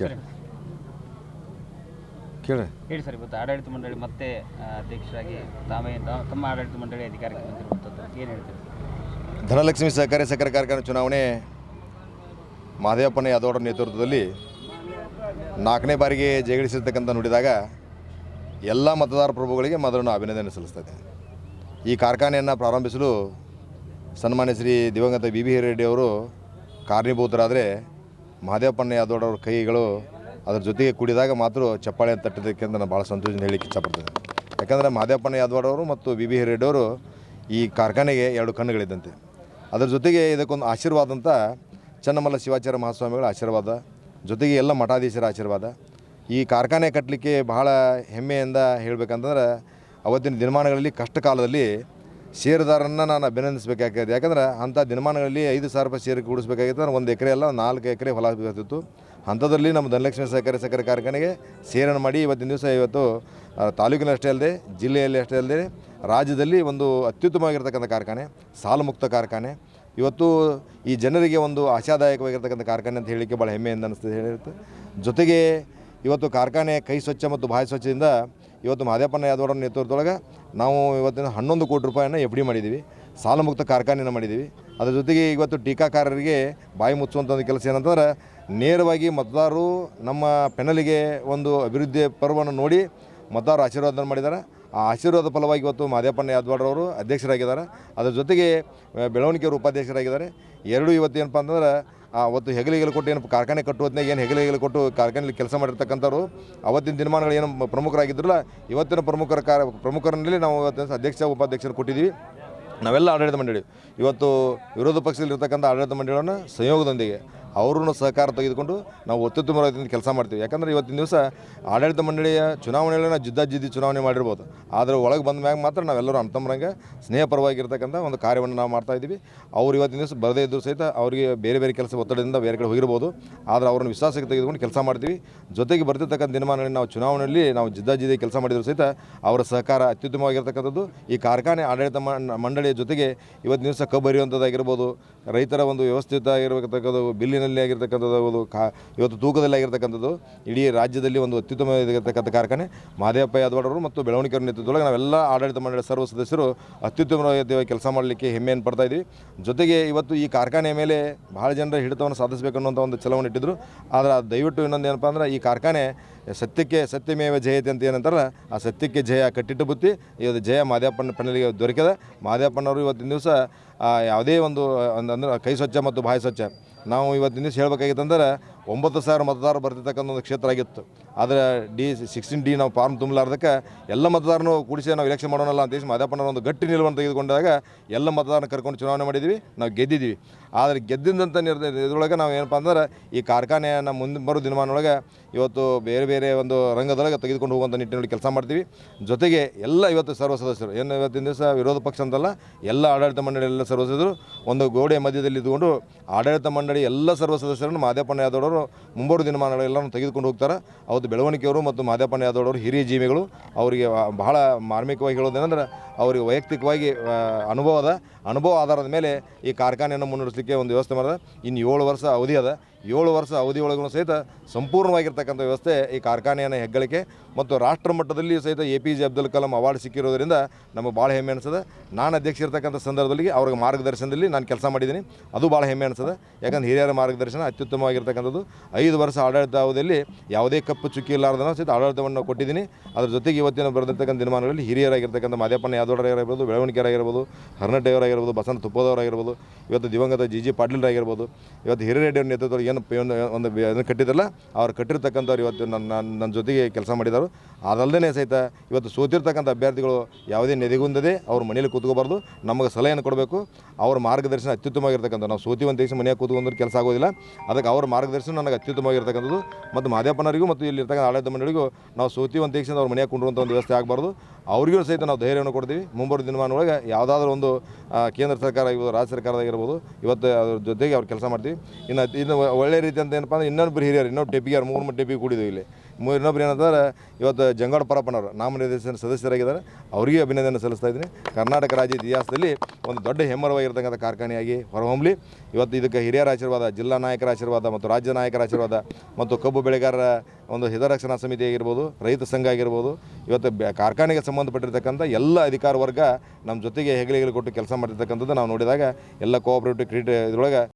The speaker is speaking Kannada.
ಕೇಳಿ. ಕೇಳಿ. ಹೇಳಿ ಸರ್ ಇವತ್ತು ಆಡಳಿತ ಮಂಡಳಿ ಮತ್ತೆ ಅಧ್ಯಕ್ಷರಾಗಿ ತಾವೇ ತಮ್ಮ ಆಡಳಿತ ಮಂಡಳಿ ಅಧಿಕಾರಕ್ಕೆ ಬಂದಿರುವಂಥದ್ದು ಏನು ಹೇಳ್ತೀರಿ? ಧನಲಕ್ಷ್ಮಿ ಸಹಕಾರಿ ಸಕ್ಕರೆ ಕಾರ್ಖಾನೆ ಚುನಾವಣೆ ಮಾದೇವಪ್ಪನ ಯಾದವರ ನೇತೃತ್ವದಲ್ಲಿ ನಾಲ್ಕನೇ ಬಾರಿಗೆ ಜಯಗಳಿಸಿರ್ತಕ್ಕಂಥ ನೋಡಿದಾಗ ಎಲ್ಲ ಮತದಾರ ಪ್ರಭುಗಳಿಗೆ ಮೊದಲು ಅಭಿನಂದನೆ ಸಲ್ಲಿಸ್ತದೆ. ಈ ಕಾರ್ಖಾನೆಯನ್ನು ಪ್ರಾರಂಭಿಸಲು ಸನ್ಮಾನ್ಯ ಶ್ರೀ ದಿವಂಗತ ಬಿ ಬಿ ರೆಡ್ಡಿ ಅವರು ಕಾರಣೀಭೂತರಾದರೆ ಮಹದೇವಪ್ಪನ ಯಾದವರ ಕೈಗಳು ಅದ್ರ ಜೊತೆಗೆ ಕುಡಿದಾಗ ಮಾತ್ರ ಚಪ್ಪಾಳೆ ತಟ್ಟೋದಕ್ಕೆ ಅಂತ ನಾನು ಭಾಳ ಸಂತೋಷದಿಂದ ಹೇಳಲಿಕ್ಕೆ ಇಷ್ಟಪಡ್ತೇನೆ. ಯಾಕಂದರೆ ಮಹದೇವಪ್ಪನ ಯಾದವರವರು ಮತ್ತು ವಿ ಬಿ ಹಿರೇಡವರು ಈ ಕಾರ್ಖಾನೆಗೆ ಎರಡು ಕಣ್ಣುಗಳಿದ್ದಂತೆ. ಅದರ ಜೊತೆಗೆ ಇದಕ್ಕೊಂದು ಆಶೀರ್ವಾದ ಅಂತ ಚನ್ನಮಲ್ಲ ಶಿವಾಚಾರ್ಯ ಮಹಾಸ್ವಾಮಿಗಳ ಆಶೀರ್ವಾದ, ಜೊತೆಗೆ ಎಲ್ಲ ಮಠಾಧೀಶರ ಆಶೀರ್ವಾದ. ಈ ಕಾರ್ಖಾನೆ ಕಟ್ಟಲಿಕ್ಕೆ ಬಹಳ ಹೆಮ್ಮೆಯಿಂದ ಹೇಳಬೇಕಂತಂದ್ರೆ ಅವತ್ತಿನ ದಿನಮಾನಗಳಲ್ಲಿ ಕಷ್ಟ ಕಾಲದಲ್ಲಿ ಷೇರುದಾರನ್ನು ನಾನು ಅಭಿನಂದಿಸಬೇಕಾಗಿದೆ ಯಾಕಂದ್ರೆ ಅಂಥ ದಿನಮಾನಗಳಲ್ಲಿ ಐದು ಸಾವಿರ ರೂಪಾಯಿ ಷೇರು ಕೂಡಿಸಬೇಕಾಗಿತ್ತು. ಅಂದರೆ ಒಂದು ಎಕರೆ ಅಲ್ಲ ನಾಲ್ಕು ಎಕರೆ ಹೊಲ ಬೇಕಾಗ್ತಿತ್ತು ಅಂಥದ್ರಲ್ಲಿ ನಮ್ಮ ಧನಲಕ್ಷ್ಮಿ ಸಹಕಾರಿ ಸಕ್ಕರೆ ಕಾರ್ಖಾನೆಗೆ ಸೇರನ್ನು ಮಾಡಿ ಇವತ್ತಿನ ದಿವಸ ಇವತ್ತು ತಾಲೂಕಿನ ಅಷ್ಟೇ ಅಲ್ಲದೆ, ಜಿಲ್ಲೆಯಲ್ಲಿ ಅಷ್ಟೇ ಅಲ್ಲದೆ ರಾಜ್ಯದಲ್ಲಿ ಒಂದು ಅತ್ಯುತ್ತಮವಾಗಿರ್ತಕ್ಕಂಥ ಕಾರ್ಖಾನೆ, ಸಾಲಮುಕ್ತ ಕಾರ್ಖಾನೆ. ಇವತ್ತು ಈ ಜನರಿಗೆ ಒಂದು ಆಶಾದಾಯಕವಾಗಿರ್ತಕ್ಕಂಥ ಕಾರ್ಖಾನೆ ಅಂತ ಹೇಳಲಿಕ್ಕೆ ಭಾಳ ಹೆಮ್ಮೆಯಿಂದ ಅನಿಸ್ತದೆ, ಹೇಳಿರುತ್ತೆ. ಜೊತೆಗೆ ಇವತ್ತು ಕಾರ್ಖಾನೆ ಕೈ ಸ್ವಚ್ಛ ಮತ್ತು ಬಾಯಿ ಸ್ವಚ್ಛದಿಂದ ಇವತ್ತು ಮಾದೇಪನ್ನ ಯಾದವರ ನೇತೃತ್ವದೊಳಗೆ ನಾವು ಇವತ್ತಿನ ಹನ್ನೊಂದು ಕೋಟಿ ರೂಪಾಯಿನ ಎಫ್ ಡಿ ಮಾಡಿದ್ದೀವಿ. ಸಾಲಮುಕ್ತ ಕಾರ್ಖಾನೆಯನ್ನು ಮಾಡಿದ್ದೀವಿ. ಅದ್ರ ಜೊತೆಗೆ ಇವತ್ತು ಟೀಕಾಕಾರರಿಗೆ ಬಾಯಿ ಮುಚ್ಚುವಂಥ ಒಂದು ಕೆಲಸ ಏನಂತಂದ್ರೆ ನೇರವಾಗಿ ಮತದಾರರು ನಮ್ಮ ಪೆನಲಿಗೆ ಒಂದು ಅಭಿವೃದ್ಧಿ ಪರ್ವವನ್ನು ನೋಡಿ ಮತದಾರರು ಆಶೀರ್ವಾದ ಮಾಡಿದ್ದಾರೆ. ಆ ಆಶೀರ್ವಾದ ಫಲವಾಗಿ ಇವತ್ತು ಮಾದೇವಪ್ಪನ ಯಾದವಾಡ್ರವರು ಅಧ್ಯಕ್ಷರಾಗಿದ್ದಾರೆ. ಅದರ ಜೊತೆಗೆ ಬೆಳವಣಿಗೆ ಉಪಾಧ್ಯಕ್ಷರಾಗಿದ್ದಾರೆ. ಎರಡು ಇವತ್ತು ಏನಪ್ಪ ಅಂತಂದ್ರೆ ಅವತ್ತು ಹೆಗಲಿಗೆಲು ಕೊಟ್ಟು ಏನು ಕಾರ್ಖಾನೆ ಕಟ್ಟುವುದನ್ನೇ ಏನು ಹೆಗಲಿಗೆಲು ಕೊಟ್ಟು ಕಾರ್ಖಾನೆಯಲ್ಲಿ ಕೆಲಸ ಮಾಡಿರ್ತಕ್ಕಂಥವ್ರು, ಅವತ್ತಿನ ದಿನಮಾನಗಳು ಏನು ಪ್ರಮುಖರಾಗಿದ್ರಲ್ಲ ಇವತ್ತಿನ ಪ್ರಮುಖರ ಕಾರ ಪ್ರಮುಖರಲ್ಲಿ ನಾವು ಇವತ್ತಿನ ಅಧ್ಯಕ್ಷ, ಉಪಾಧ್ಯಕ್ಷರು ಕೊಟ್ಟಿದ್ದೀವಿ. ನಾವೆಲ್ಲ ಆಡಳಿತ ಮಂಡಳಿ ಇವತ್ತು ವಿರೋಧ ಪಕ್ಷದಲ್ಲಿರ್ತಕ್ಕಂಥ ಆಡಳಿತ ಮಂಡಳಿಯನ್ನು ಸಂಯೋಗದೊಂದಿಗೆ ಅವ್ರನ್ನೂ ಸಹಕಾರ ತೆಗೆದುಕೊಂಡು ನಾವು ಅತ್ಯುತ್ತಮವಾಗಿ ಕೆಲಸ ಮಾಡ್ತೀವಿ. ಯಾಕಂದರೆ ಇವತ್ತಿನ ದಿವಸ ಆಡಳಿತ ಮಂಡಳಿಯ ಚುನಾವಣೆಯಲ್ಲಿ ನಾವು ಜಿದ್ದಾಜಿದ್ದಿ ಚುನಾವಣೆ ಮಾಡಿರ್ಬೋದು. ಆದರೆ ಒಳಗೆ ಬಂದ ಮ್ಯಾಗ ಮಾತ್ರ ನಾವೆಲ್ಲರೂ ಅಂತಮ್ರಂಗೆ ಸ್ನೇಹಪರವಾಗಿರ್ತಕ್ಕಂಥ ಒಂದು ಕಾರ್ಯವನ್ನು ನಾವು ಮಾಡ್ತಾ ಇದ್ದೀವಿ. ಅವ್ರು ಇವತ್ತಿನ ದಿವಸ ಬರದೇ ಇದ್ದರೂ ಸಹಿತ ಅವರಿಗೆ ಬೇರೆ ಬೇರೆ ಕೆಲಸ ಒತ್ತಡದಿಂದ ಬೇರೆ ಕಡೆ ಹೋಗಿರ್ಬೋದು. ಆದರೆ ಅವ್ರನ್ನ ವಿಶ್ವಾಸಕ್ಕೆ ತೆಗೆದುಕೊಂಡು ಕೆಲಸ ಮಾಡ್ತೀವಿ. ಜೊತೆಗೆ ಬರ್ತಿರ್ತಕ್ಕಂಥ ದಿನಮಾನಗಳಲ್ಲಿ ನಾವು ಚುನಾವಣೆಯಲ್ಲಿ ನಾವು ಜಿದ್ದಾಜಿದ್ದಿ ಕೆಲಸ ಮಾಡಿದ್ರು ಸಹಿತ ಅವರ ಸಹಕಾರ ಅತ್ಯುತ್ತಮವಾಗಿರ್ತಕ್ಕಂಥದ್ದು. ಈ ಕಾರ್ಖಾನೆ ಆಡಳಿತ ಮಂಡಳಿಯ ಜೊತೆಗೆ ಇವತ್ತಿನ ದಿವಸ ಕಬ್ಬು ಹರಿಯುವಂಥದ್ದಾಗಿರ್ಬೋದು. ರೈತರ ಒಂದು ವ್ಯವಸ್ಥಿತ ಆಗಿರತಕ್ಕಂಥದ್ದು ಬಿಲ್ಲಿನಲ್ಲಿ ಆಗಿರ್ತಕ್ಕಂಥದ್ದು ಕಾ, ಇವತ್ತು ತೂಕದಲ್ಲಿ ಆಗಿರ್ತಕ್ಕಂಥದ್ದು, ಇಡೀ ರಾಜ್ಯದಲ್ಲಿ ಒಂದು ಅತ್ಯುತ್ತಮವಾಗಿರ್ತಕ್ಕಂಥ ಕಾರ್ಖಾನೆ. ಮಾದೇವಪ್ಪ ಯಾದವಾಡವರು ಮತ್ತು ಬೆಳವಣಿಗೆ ನೇತೃತ್ವದೊಳಗೆ ನಾವೆಲ್ಲ ಆಡಳಿತ ಮಂಡಳಿ ಸರ್ವ ಸದಸ್ಯರು ಅತ್ಯುತ್ತಮವಾಗಿ ಕೆಲಸ ಮಾಡಲಿಕ್ಕೆ ಹೆಮ್ಮೆಯನ್ನು ಪಡ್ತಾ ಇದ್ದೀವಿ ಜೊತೆಗೆ ಇವತ್ತು ಈ ಕಾರ್ಖಾನೆಯ ಮೇಲೆ ಭಾಳ ಜನರ ಹಿಡಿತವನ್ನು ಸಾಧಿಸಬೇಕು ಒಂದು ಛಲವನ್ನು ಇಟ್ಟಿದ್ದರು ಆದರೆ ದಯವಿಟ್ಟು ಇನ್ನೊಂದು ಏನಪ್ಪ ಅಂದ್ರೆ ಈ ಕಾರ್ಖಾನೆ ಸತ್ಯಕ್ಕೆ ಸತ್ಯಮೇವ ಜಯತೆ ಅಂತ ಏನಂತಾರಲ್ಲ, ಆ ಸತ್ಯಕ್ಕೆ ಜಯ ಕಟ್ಟಿಟ್ಟು ಬುತ್ತಿ ಇವತ್ತು ಜಯ ಮಾದೇವಪ್ಪನ ಪೆನ್ನಲಿಗೆ ದೊರಕಿದೆ. ಮಾದೇವಪ್ಪನವರು ಇವತ್ತಿನ ದಿವಸ ಯಾವುದೇ ಒಂದು ಅಂದ್ರೆ ಕೈ ಸ್ವಚ್ಛ ಮತ್ತು ಬಾಯಿ ಸ್ವಚ್ಛ. ನಾವು ಇವತ್ತಿನ ದಿವಸ ಹೇಳ್ಬೇಕಾಗಿತ್ತಂದ್ರೆ, ಒಂಬತ್ತು ಸಾವಿರ ಮತದಾರರು ಬರ್ತಿರ್ತಕ್ಕಂಥ ಒಂದು ಕ್ಷೇತ್ರ ಆಗಿತ್ತು. ಆದರೆ ಡಿ ಸಿಕ್ಸ್ಟೀನ್ ಡಿ ನಾವು ಫಾರ್ಮ್ ತುಂಬಲಾರ್ದಕ್ಕೆ ಎಲ್ಲ ಮತದಾರನು ಕೂಡಿಸಿ ನಾವು ಎಲೆಕ್ಷನ್ ಮಾಡೋಣಲ್ಲ ಅಂತ ಹೇಳಿ ಮಾದೇವಪ್ಪನವರ ಒಂದು ಗಟ್ಟಿ ನಿಲುವನ್ನು ತೆಗೆದುಕೊಂಡಾಗ ಎಲ್ಲ ಮತದಾರನ ಕರ್ಕೊಂಡು ಚುನಾವಣೆ ಮಾಡಿದ್ವಿ, ನಾವು ಗೆದ್ದಿದ್ದೀವಿ ಆದರೆ ಗೆದ್ದಿದ್ದಂಥ ನಿರ್ದ, ಇದ್ರೊಳಗೆ ನಾವು ಏನಪ್ಪ ಅಂದ್ರೆ ಈ ಕಾರ್ಖಾನೆಯನ್ನು ಮುಂದೆ ಬರೋ ದಿನಮಾನೊಳಗೆ ಇವತ್ತು ಬೇರೆ ಬೇರೆ ಒಂದು ರಂಗದೊಳಗೆ ತೆಗೆದುಕೊಂಡು ಹೋಗುವಂಥ ನಿಟ್ಟಿನಲ್ಲಿ ಕೆಲಸ ಮಾಡ್ತೀವಿ. ಜೊತೆಗೆ ಎಲ್ಲ ಇವತ್ತು ಸರ್ವ ಸದಸ್ಯರು, ಏನು ಇವತ್ತಿನ ದಿವಸ ವಿರೋಧ ಪಕ್ಷ ಅಂತಲ್ಲ, ಎಲ್ಲ ಆಡಳಿತ ಮಂಡಳಿ ಎಲ್ಲ ಸರ್ವ ಸದಸ್ಯರು ಒಂದು ಗೋಡೆ ಮಧ್ಯದಲ್ಲಿ ಇದ್ದುಕೊಂಡು ಆಡಳಿತ ಮಂಡಳಿ ಎಲ್ಲ ಸರ್ವ ಸದಸ್ಯರನ್ನು ಮಾದೇಪ್ಪನ ಯಾದವರು ಮುಂಬರುವ ದಿನಮಾನಗಳೆಲ್ಲರೂ ತೆಗೆದುಕೊಂಡು ಹೋಗ್ತಾರೆ. ಅವತ್ತು ಬೆಳವಣಿಗೆಯವರು ಮತ್ತು ಮಾದೇವಪ್ಪನ ಯಾದವರವರು ಹಿರಿಯ ಜೀವಿಗಳು ಅವರಿಗೆ ಬಹಳ ಮಾರ್ಮಿಕವಾಗಿ ಹೇಳೋದೇನೆಂದ್ರೆ ಅವರಿಗೆ ವೈಯಕ್ತಿಕವಾಗಿ ಅನುಭವದ ಅನುಭವ ಆಧಾರದ ಮೇಲೆ ಈ ಕಾರ್ಖಾನೆಯನ್ನು ಮುನ್ನಡೆಸಲಿಕ್ಕೆ ಒಂದು ವ್ಯವಸ್ಥೆ ಮಾಡಿದೆ. ಇನ್ನು ಏಳು ವರ್ಷ ಅವಧಿ ಅದ. ಏಳು ವರ್ಷ ಅವಧಿಯೊಳಗೂ ಸಹಿತ ಸಂಪೂರ್ಣವಾಗಿರ್ತಕ್ಕಂಥ ವ್ಯವಸ್ಥೆ ಈ ಕಾರ್ಖಾನೆಯನ್ನು ಹೆಗ್ಗಳಿಕೆ ಮತ್ತು ರಾಷ್ಟ್ರ ಮಟ್ಟದಲ್ಲಿ ಸಹಿತ A P J Abdul Kalam award ಸಿಕ್ಕಿರೋದ್ರಿಂದ ನಮಗೆ ಭಾಳ ಹೆಮ್ಮೆ ಅನಿಸ್ತದೆ ನಾನು ಅಧ್ಯಕ್ಷ ಇರ್ತಕ್ಕಂಥ ಸಂದರ್ಭದಲ್ಲಿ ಅವ್ರಿಗೆ ಮಾರ್ಗದರ್ಶನದಲ್ಲಿ ನಾನು ಕೆಲಸ ಮಾಡಿದ್ದೀನಿ. ಅದು ಭಾಳ ಹೆಮ್ಮೆ ಅನಿಸ್ತದೆ ಯಾಕಂದ್ರೆ ಹಿರಿಯರ ಮಾರ್ಗದರ್ಶನ ಅತ್ಯುತ್ತಮವಾಗಿರ್ತಕ್ಕಂಥದ್ದು. ಐದು ವರ್ಷ ಆಡಳಿತ ಅವಧಿಯಲ್ಲಿ ಯಾವುದೇ ಕಪ್ಪು ಚುಕ್ಕಿ ಇಲ್ಲಾರ್ದನ ಸಹಿತ ಆಡಳಿತವನ್ನು ಕೊಟ್ಟಿದ್ದೀನಿ. ಅದರ ಜೊತೆಗೆ ಇವತ್ತಿನ ಬರೆದಿರ್ತಕ್ಕಂಥ ದಿನಮಾನಗಳಲ್ಲಿ ಹಿರಿಯರಾಗಿರ್ತಕ್ಕಂಥ ಮಾದೇಪಣ್ಣ ಯಾದವರಾಗಿರ್ಬೋದು ಬೆಳವಣಿಗೆರಾಗಿರ್ಬೋದು ಹರ್ನಟ್ಟೆಯವರಾಗಿರ್ಬೋದು ಬಸಂತ ತುಪ್ಪದವರಾಗಿರ್ಬೋದು, ಇವತ್ತು ದಿವಂಗತ ಜಿ ಜಿ ಪಾಟೀಲ್ರಾಗಿರ್ಬೋದು, ಇವತ್ತು ಹಿರಿಯರೆಡ್ಡಿಯವ್ರ ನೇತೃತ್ವದಲ್ಲಿ ಏನು ಒಂದು ಅದನ್ನು ಕಟ್ಟಿದ್ರಲ್ಲ, ಅವ್ರು ಕಟ್ಟಿರ್ತಕ್ಕಂಥವ್ರು ಇವತ್ತು ನನ್ನ ನನ್ನ ಜೊತೆಗೆ ಕೆಲಸ ಮಾಡಿದರು ಅದಲ್ಲದೇ ಸಹಿತ ಇವತ್ತು ಸೋತಿರ್ತಕ್ಕಂಥ ಅಭ್ಯರ್ಥಿಗಳು ಯಾವುದೇ ನೆದೆಗುಂದದೆ ಅವ್ರ ಮನೇಲಿ ಕೂತ್ಕೋಬಾರ್ದು. ನಮಗೆ ಸಲಹೆಯನ್ನು ಕೊಡಬೇಕು. ಅವ್ರ ಮಾರ್ಗದರ್ಶನ ಅತ್ಯುತ್ತಮವಾಗಿರ್ತಕ್ಕಂಥ, ನಾವು ಸೋತಿವಂತ ದೇಶ ಮನೆಯಾಗ ಕೂತ್ಕೊಂಡ್ರೆ ಕೆಲಸ ಆಗೋದಿಲ್ಲ. ಅದಕ್ಕೆ ಅವ್ರ ಮಾರ್ಗದರ್ಶನ ನನಗೆ ಅತ್ಯುತ್ತಮವಾಗಿರ್ತಕ್ಕಂಥದ್ದು. ಮತ್ತು ಮಾದೇವಪ್ಪನವರಿಗೂ ಮತ್ತು ಇಲ್ಲಿರ್ತಕ್ಕಂಥ ಆಡಳಿತ ಮಂಡಳಿಗೂ ನಾವು ಸೋತಿವಂತ ಅವ್ರ ಮನೆಯಾಗ ಕುಂಡ್ರುವಂಥ ಒಂದು ವ್ಯವಸ್ಥೆ ಆಗಬಾರ್ದು. ಅವ್ರಿಗೂ ಸಹಿತ ನಾವು ಧೈರ್ಯವನ್ನು ಕೊಡ್ತೀವಿ. ಮುಂಬರುವ ದಿನಮಾನೊಳಗೆ ಯಾವುದಾದ್ರೂ ಒಂದು ಕೇಂದ್ರ ಸರ್ಕಾರ ಆಗಿರ್ಬೋದು, ರಾಜ್ಯ ಸರ್ಕಾರದಾಗಿರ್ಬೋದು, ಇವತ್ತು ಅದ್ರ ಜೊತೆಗೆ ಅವ್ರು ಕೆಲಸ ಮಾಡ್ತೀವಿ. ಇನ್ನು ಇನ್ನು ಒಳ್ಳೆ ರೀತಿ ಅಂತ ಏನಪ್ಪ ಅಂದ್ರೆ ಇನ್ನೊಬ್ಬರು ಹಿರಿಯರು ಇನ್ನೊಬ್ಬರು ಡೆಪಿಗಾರು ಮೂರು ಮೂರು ಡೆಪಿಗೆ ಕೂಡಿದ್ದೀವಿ ಇಲ್ಲಿ. ಮೂ ಇನ್ನೊಬ್ರು ಏನಂತಾರೆ, ಇವತ್ತು ಜಂಗಾಡ ಪರಪ್ಪನವರು, ನಾಮನಿರ್ದೇಶನ ಸದಸ್ಯರಾಗಿದ್ದಾರೆ. ಅವರಿಗೆ ಅಭಿನಂದನೆ ಸಲ್ಲಿಸ್ತಾ ಇದ್ದೀನಿ. ಕರ್ನಾಟಕ ರಾಜ್ಯ ಇತಿಹಾಸದಲ್ಲಿ ಒಂದು ದೊಡ್ಡ ಹೆಮ್ಮರವಾಗಿರ್ತಕ್ಕಂಥ ಕಾರ್ಖಾನೆಯಾಗಿ ಹೊರಹೊಮ್ಮಲಿ ಇವತ್ತು ಇದಕ್ಕೆ ಹಿರಿಯರ ಆಶೀರ್ವಾದ, ಜಿಲ್ಲಾ ನಾಯಕರ ಆಶೀರ್ವಾದ ಮತ್ತು ರಾಜ್ಯ ನಾಯಕರ ಆಶೀರ್ವಾದ ಮತ್ತು ಕಬ್ಬು ಬೆಳೆಗಾರರ ಒಂದು ಹಿತರಕ್ಷಣಾ ಸಮಿತಿ ಆಗಿರ್ಬೋದು, ರೈತ ಸಂಘ ಆಗಿರ್ಬೋದು. ಇವತ್ತು ಕಾರ್ಖಾನೆಗೆ ಸಂಬಂಧಪಟ್ಟಿರ್ತಕ್ಕಂಥ ಎಲ್ಲ ಅಧಿಕಾರ ವರ್ಗ ನಮ್ಮ ಜೊತೆಗೆ ಹೆಗಲಿಗೆ ಕೊಟ್ಟು ಕೆಲಸ ಮಾಡಿರ್ತಕ್ಕಂಥದ್ದು ನಾವು ನೋಡಿದಾಗ ಎಲ್ಲ ಕೋಆಪರೇಟಿವ್ ಕ್ರೀಡೆ ಇದರೊಳಗೆ